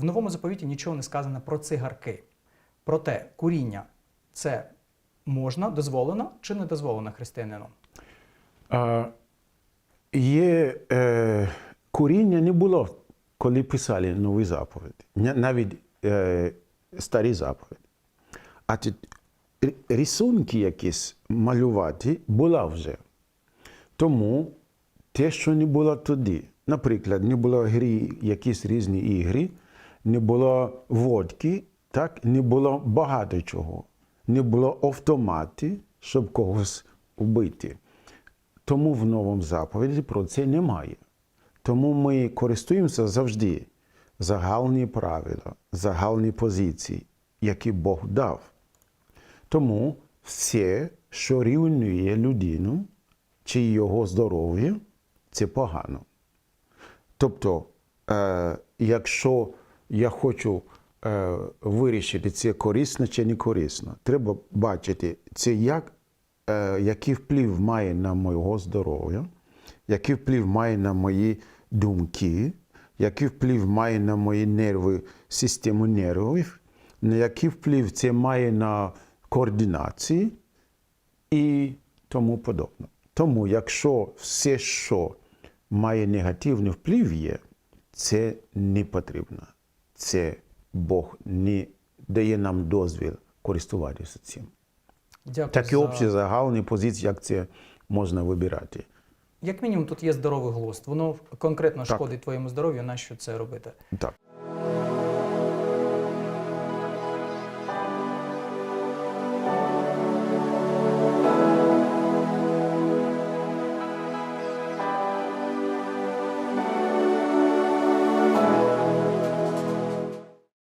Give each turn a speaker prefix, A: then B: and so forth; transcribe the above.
A: в новому заповіті нічого не сказано про цигарки. Проте куріння це можна, дозволено чи не дозволено християнину?
B: А, є е, куріння не було, коли писали нові заповіді, навіть е, старі заповіді. А ті рисунки якісь малювати була вже. Тому те, що не було тоді, наприклад, не було грі, якісь різні ігри, не було водки, так, не було багато чого, не було автомати, щоб когось вбити. Тому в новому заповіді про це немає. Тому ми користуємося завжди загальні правила, загальні позиції, які Бог дав. Тому все, що рівнює людину чи його здоров'я, це погано. Тобто, е, якщо я хочу е, вирішити, це корисно чи не корисно, треба бачити, це як, е, який вплив має на моє здоров'я, який вплив має на мої думки, який вплив має на мої нерви, систему нервів, на який вплив це має на координацію і тому подобне. Тому, якщо все, що має негативний вплив є, це не потрібно. Це Бог не дає нам дозвіл користуватися цим.
A: Дякую.
B: Такі
A: за-
B: общі загальні позиції, як це можна вибирати.
A: Як мінімум, тут є здоровий глузд. Воно конкретно
B: Так.
A: шкодить твоєму здоров'ю, нащо це робити?
B: Так.